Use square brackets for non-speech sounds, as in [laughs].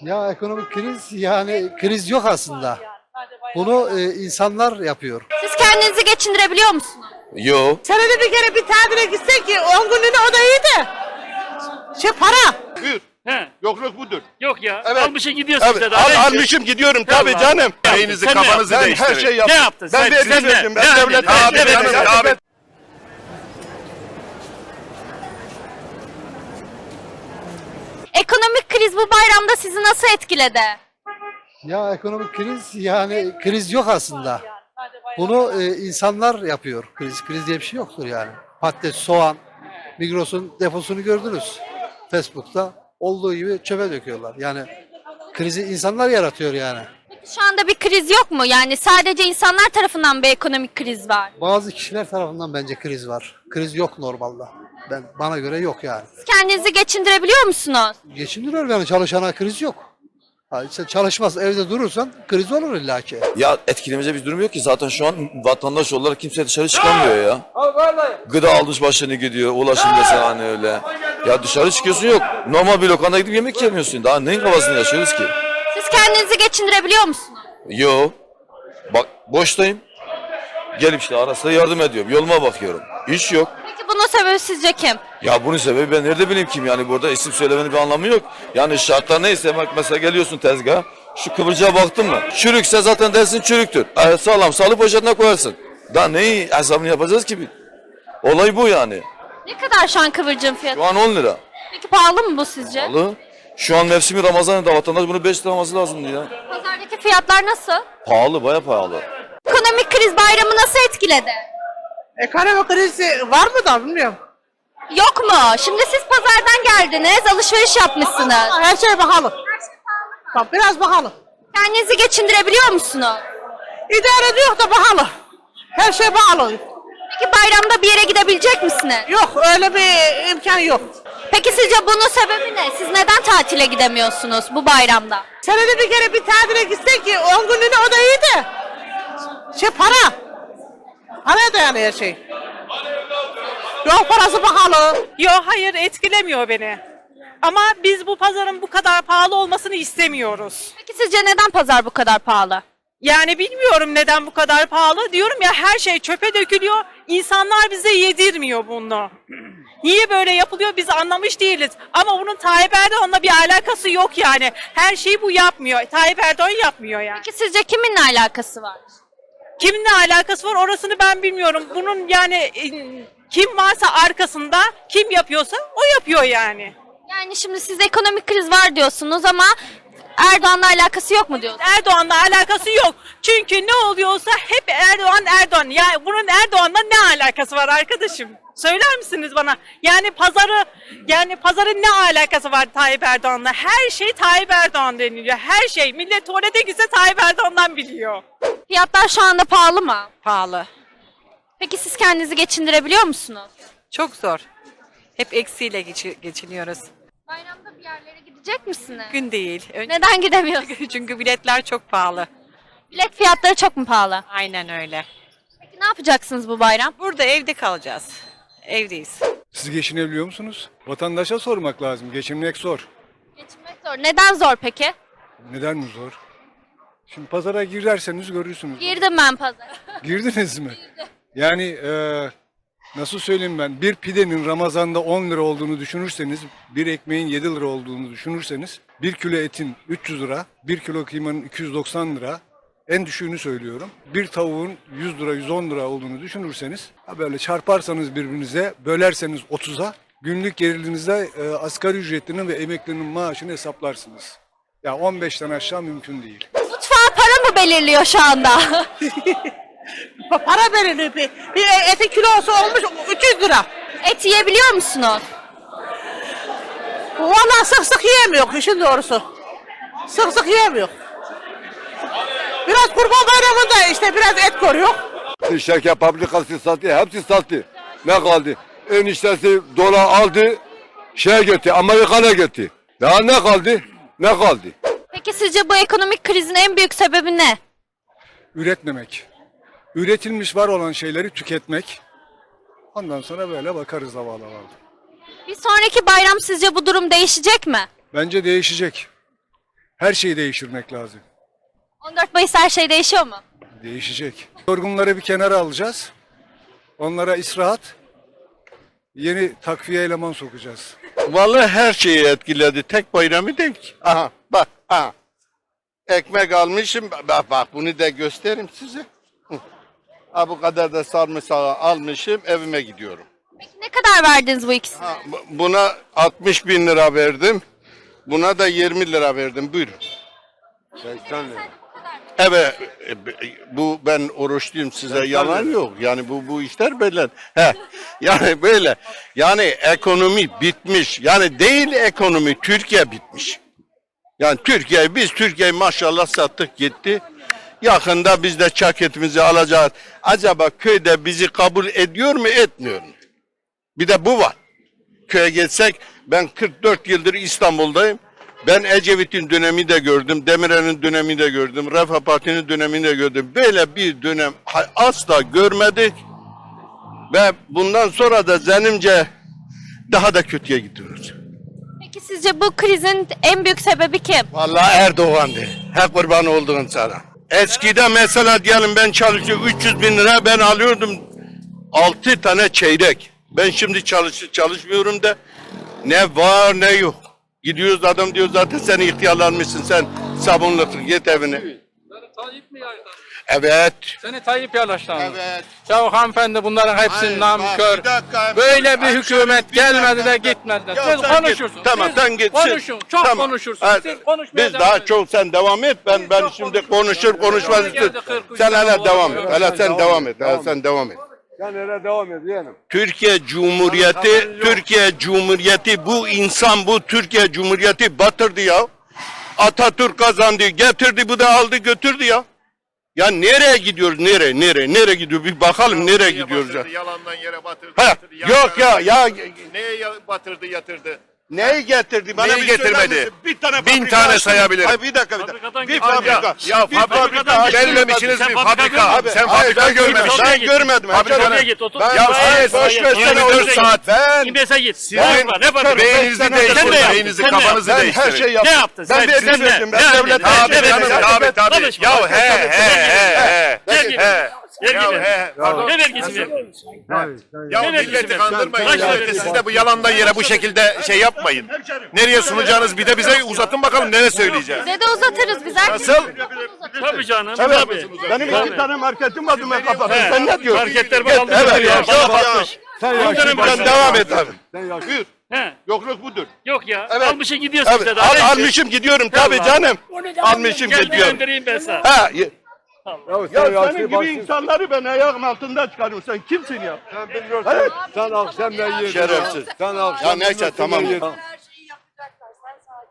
Ya ekonomik kriz yani kriz yok aslında. Bunu e, insanlar yapıyor. Siz kendinizi geçindirebiliyor musunuz? Yo. Senede bir kere bir tatile gitsek ki 10 günlüğüne o da iyi de. Şey para. Buyur. He. Yokluk budur. Yok ya. Evet. Almışsın gidiyorsun Evet, işte daha. al, ne almışım gidiyorum tabii Allah. canım. Ne Beyninizi yaptın? Sen ne kafanızı Ben değiştirin. her şey yaptım. Ne yaptın? Ben Sen- vergi sen ne? verdim. Ben Ne devlete yaptın? vergi Evet, verdim. evet, Tabii. evet. Ekonomik kriz bu bayramda sizi nasıl etkiledi? Ya ekonomik kriz yani kriz yok aslında. Bunu e, insanlar yapıyor. Kriz kriz diye bir şey yoktur yani. Patates, soğan, Migros'un deposunu gördünüz. Facebook'ta olduğu gibi çöpe döküyorlar. Yani krizi insanlar yaratıyor yani. Şu anda bir kriz yok mu? Yani sadece insanlar tarafından bir ekonomik kriz var. Bazı kişiler tarafından bence kriz var. Kriz yok normalde. Ben bana göre yok yani. Siz kendinizi geçindirebiliyor musunuz? Geçindiriyor yani çalışana kriz yok. Ha, işte çalışmaz evde durursan kriz olur illaki. Ya etkilemeyecek bir durum yok ki. Zaten şu an vatandaş olarak kimse dışarı çıkamıyor ya. Gıda almış başını gidiyor. Ulaşım desen hani öyle. Ya dışarı çıkıyorsun yok. Normal bir lokanta gidip yemek yemiyorsun. Daha neyin kafasını yaşıyoruz ki? Siz kendinizi geçindirebiliyor musunuz? Yo. Bak boştayım. Gelip işte ara sıra yardım ediyorum. Yoluma bakıyorum. İş yok. Bunun sebebi sizce kim? Ya bunun sebebi ben nerede bileyim kim yani burada isim söylemenin bir anlamı yok. Yani şartlar neyse bak mesela geliyorsun tezgaha şu kıvırcığa baktın mı? Çürükse zaten dersin çürüktür. E, sağlam salı poşetine koyarsın. Daha neyi hesabını yapacağız ki? biz? Olay bu yani. Ne kadar şu an kıvırcığın fiyatı? Şu an 10 lira. Peki pahalı mı bu sizce? Pahalı. Şu an mevsimi Ramazan ayında vatandaş bunu 5 lira alması lazımdı ya. Pazardaki fiyatlar nasıl? Pahalı baya pahalı. Ekonomik kriz bayramı nasıl etkiledi? Ekonomik krizi var mı da bilmiyorum. Yok mu? Şimdi siz pazardan geldiniz, alışveriş yapmışsınız. Her şey pahalı. Bak biraz pahalı. Kendinizi geçindirebiliyor musunuz? İdare ediyor da pahalı. Her şey pahalı. Peki bayramda bir yere gidebilecek misiniz? Yok öyle bir imkan yok. Peki sizce bunun sebebi ne? Siz neden tatile gidemiyorsunuz bu bayramda? Senede bir kere bir tatile gitsek ki 10 günlüğüne o da iyi de. Şey para. Paraya dayanıyor her şey. Yok parası pahalı. Yok hayır etkilemiyor beni. Ama biz bu pazarın bu kadar pahalı olmasını istemiyoruz. Peki sizce neden pazar bu kadar pahalı? Yani bilmiyorum neden bu kadar pahalı. Diyorum ya her şey çöpe dökülüyor. İnsanlar bize yedirmiyor bunu. Niye böyle yapılıyor biz anlamış değiliz. Ama bunun Tayyip Erdoğan'la bir alakası yok yani. Her şeyi bu yapmıyor. Tayyip Erdoğan yapmıyor yani. Peki sizce kiminle alakası var? Kiminle alakası var orasını ben bilmiyorum. Bunun yani e, kim varsa arkasında kim yapıyorsa o yapıyor yani. Yani şimdi siz ekonomik kriz var diyorsunuz ama Erdoğan'la alakası yok mu diyorsunuz? Erdoğan'la alakası yok. Çünkü ne oluyorsa hep Erdoğan Erdoğan. Yani bunun Erdoğan'la ne alakası var arkadaşım? Söyler misiniz bana? Yani pazarı yani pazarın ne alakası var Tayyip Erdoğan'la? Her şey Tayyip Erdoğan deniliyor. Her şey. Millet tuvalete gitse Tayyip Erdoğan'dan biliyor. Fiyatlar şu anda pahalı mı? Pahalı. Peki siz kendinizi geçindirebiliyor musunuz? Çok zor. Hep eksiyle geçi- geçiniyoruz. Bayramda bir yerlere gidecek misiniz? Gün değil. Ön- Neden gidemiyorsunuz? [laughs] Çünkü biletler çok pahalı. Bilet fiyatları çok mu pahalı? Aynen öyle. Peki ne yapacaksınız bu bayram? Burada evde kalacağız. Evdeyiz. Siz geçinebiliyor musunuz? Vatandaşa sormak lazım. Geçinmek zor. Geçinmek zor. Neden zor peki? Neden mi zor? Şimdi pazara girerseniz görürsünüz. Girdim ben pazara. [laughs] Girdiniz mi? Yani eee, nasıl söyleyeyim ben? Bir pidenin Ramazan'da 10 lira olduğunu düşünürseniz, bir ekmeğin 7 lira olduğunu düşünürseniz, bir kilo etin 300 lira, bir kilo kıymanın 290 lira, en düşüğünü söylüyorum. Bir tavuğun 100 lira, 110 lira olduğunu düşünürseniz, böyle çarparsanız birbirinize, bölerseniz 30'a, günlük gerilinizde e, asgari ücretlinin ve emeklinin maaşını hesaplarsınız. Ya 15'ten aşağı mümkün değil. Mutfağa para mı belirliyor şu anda? Pa- [laughs] Para veriliyor bir. Bir etin kilosu olmuş 300 lira. Et yiyebiliyor musunuz? Vallahi sık sık yiyemiyor işin doğrusu. Sık sık yiyemiyor. Biraz kurban bayramında işte biraz et koruyor. Şeker fabrikası sattı. Hepsi sattı. Ne kaldı? Eniştesi dolar aldı. Şeye gitti. Amerika'ya gitti. Daha ne kaldı? Ne kaldı? Peki sizce bu ekonomik krizin en büyük sebebi ne? üretmemek. Üretilmiş var olan şeyleri tüketmek. Ondan sonra böyle bakarız havalı havalı. Bir sonraki bayram sizce bu durum değişecek mi? Bence değişecek. Her şeyi değiştirmek lazım. 14 Mayıs her şey değişiyor mu? Değişecek. Yorgunları bir kenara alacağız. Onlara istirahat, yeni takviye eleman sokacağız. Vallahi her şeyi etkiledi. Tek bayramı değil ki. Aha bak aha. Ekmek almışım. Bak bak bunu da göstereyim size. Hı. Ha bu kadar da sarımsağı almışım evime gidiyorum. Peki ne kadar verdiniz bu ikisine? Ha, bu- buna 60 bin lira verdim. Buna da 20 lira verdim. Buyurun. 80 lira. Evet e, bu ben oruçluyum size yalan yok. Yani bu bu işler böyle. He. Yani böyle. Yani ekonomi bitmiş. Yani değil ekonomi Türkiye bitmiş. Yani Türkiye biz Türkiye'yi maşallah sattık gitti. Yakında biz de çaketimizi alacağız. Acaba köyde bizi kabul ediyor mu etmiyor mu? Bir de bu var. Köye geçsek ben 44 yıldır İstanbul'dayım. Ben Ecevit'in dönemi de gördüm, Demirel'in dönemi de gördüm, Refah Parti'nin dönemini de gördüm. Böyle bir dönem asla görmedik. Ve bundan sonra da zannimce daha da kötüye gidiyoruz. Peki sizce bu krizin en büyük sebebi kim? Vallahi Erdoğan'dı. Hep kurban olduğun sana. Eskide mesela diyelim ben çalışıyorum 300 bin lira ben alıyordum 6 tane çeyrek. Ben şimdi çalış çalışmıyorum da ne var ne yok. Gidiyoruz adam diyor zaten sen ihtiyarlanmışsın sen sabunlasın git evine. Evet. Seni Tayyip yaşlandı. Evet. Ya hanımefendi bunların hepsi Hayır, namkör. bak, bir dakika. Böyle bir hükümet bir gelmedi de dakika. gitmedi de. Ya Siz sen konuşursunuz. Tamam Siz sen git. Konuşun. Çok Tamam. konuşursunuz. Evet. Siz konuşmaya Biz devam daha edin. çok sen devam et. Ben ben çok şimdi konuşur konuşmaz. Geldi, geldi, kırk üç Sen sene hele oldu. devam et. Hele sen Devam et. Hele sen devam et. Sen devam et yeğenim. Türkiye Cumhuriyeti, Türkiye Cumhuriyeti bu insan bu Türkiye Cumhuriyeti batırdı ya. Atatürk kazandı, getirdi bu da aldı götürdü ya. Ya nereye gidiyoruz? Nereye? Nereye? Nereye gidiyor? Bir bakalım nereye gidiyoruz ya. Yalandan yere batırdı. Ha, yatırdı, yok ya ya Neye batırdı yatırdı? Neyi getirdi? Bana Neyi bir söyler getirmedi? misin? Bir tane Bin fabrika tane açtı. sayabilirim. Hayır bir dakika bir dakika. Fabrikadan Bir getirdi. fabrika. Ya bir fabrika gelmemişsiniz mi? Fabrika. Abi, Sen hayır, fabrika ben görmemişsin. görmedim. Ben görmedim. Fabrikana- Ben- git, otur. Ben Ya hayır, boş ver sen 24 onu. saat. Ben İmbese git. Sizin ne var? beyninizi Sen de değiştirin. yaptın. Beyninizi, Sen de kafanızı ben her değiştirin. şey yaptım. Ne yaptın? Ben Sen- vergi sen de- verdim. Ben ne devlete yaptın? Tabii Evet, canım, tabii tabii. Konuşma. Ya he he he he. Gel gibi. He. Gel Ya gibi. he. Pardon. Ne vergisi verdin? Ya Ne milleti vergisi kandırmayın. Kaç siz de bu yalandan yere bu şekilde şey yapmayın. Nereye sunacağınız bir de bize uzatın bakalım nereye söyleyeceğiz. Size de uzatırız biz herkes. Nasıl? Tabii canım. Tabii. Benim iki tane marketim vardı ben kapattım. Sen ne diyorsun? Marketler bağlı. Evet ya. Bana. Sen yaşlı başına- Sen devam et abi. Sen yaşlı. Buyur. He. Yokluk budur. Yok ya. Evet. Almışsın gidiyorsun Evet. işte daha. Al, almışım gidiyorum tabii canım. Almışım Gel gidiyorum. göndereyim ben sana. Ha. Ya Ya sen senin yaşlı gibi başsın. insanları ben ayağım altında çıkarıyorum. Sen kimsin ya? Sen bilmiyorsun. Sen akşam ben yedim. Şerefsiz. Sen akşam Ya neyse, tamam. Her şeyi yapacaklar. Sen sakin.